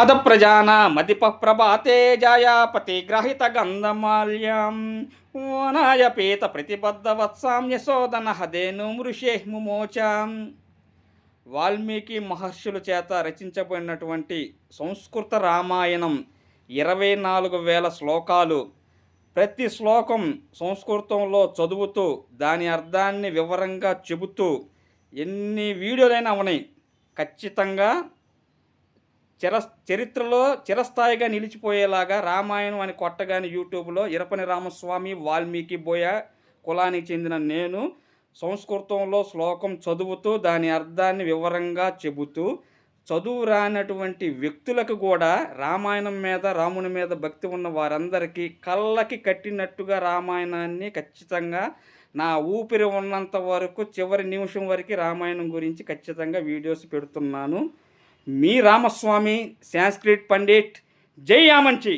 అద ప్రజానామతిప ప్రభాతే జాయాపతి గ్రహిత గంధమాల్యం. ఓనాయ పీత ప్రతిబద్ధ వత్సాం యశోదన హదేను మృషే వాల్మీకి మహర్షుల చేత రచించబడినటువంటి సంస్కృత రామాయణం ఇరవై నాలుగు వేల శ్లోకాలు. ప్రతి శ్లోకం సంస్కృతంలో చదువుతూ దాని అర్థాన్ని వివరంగా చెబుతూ ఎన్ని వీడియోలైనా ఉన్నాయి. ఖచ్చితంగా చిర చరిత్రలో చిరస్థాయిగా నిలిచిపోయేలాగా రామాయణం అని కొట్టగానే యూట్యూబ్లో ఇరపని రామస్వామి వాల్మీకి బోయ కులానికి చెందిన నేను సంస్కృతంలో శ్లోకం చదువుతూ దాని అర్థాన్ని వివరంగా చెబుతూ చదువు రానటువంటి వ్యక్తులకు కూడా రామాయణం మీద రాముని మీద భక్తి ఉన్న వారందరికీ కళ్ళకి కట్టినట్టుగా రామాయణాన్ని ఖచ్చితంగా నా ఊపిరి ఉన్నంత వరకు చివరి నిమిషం వరకు రామాయణం గురించి ఖచ్చితంగా వీడియోస్ పెడుతున్నాను. మీ రామస్వామి సాంస్క్రిట్ పండిట్ జై ఆమంచి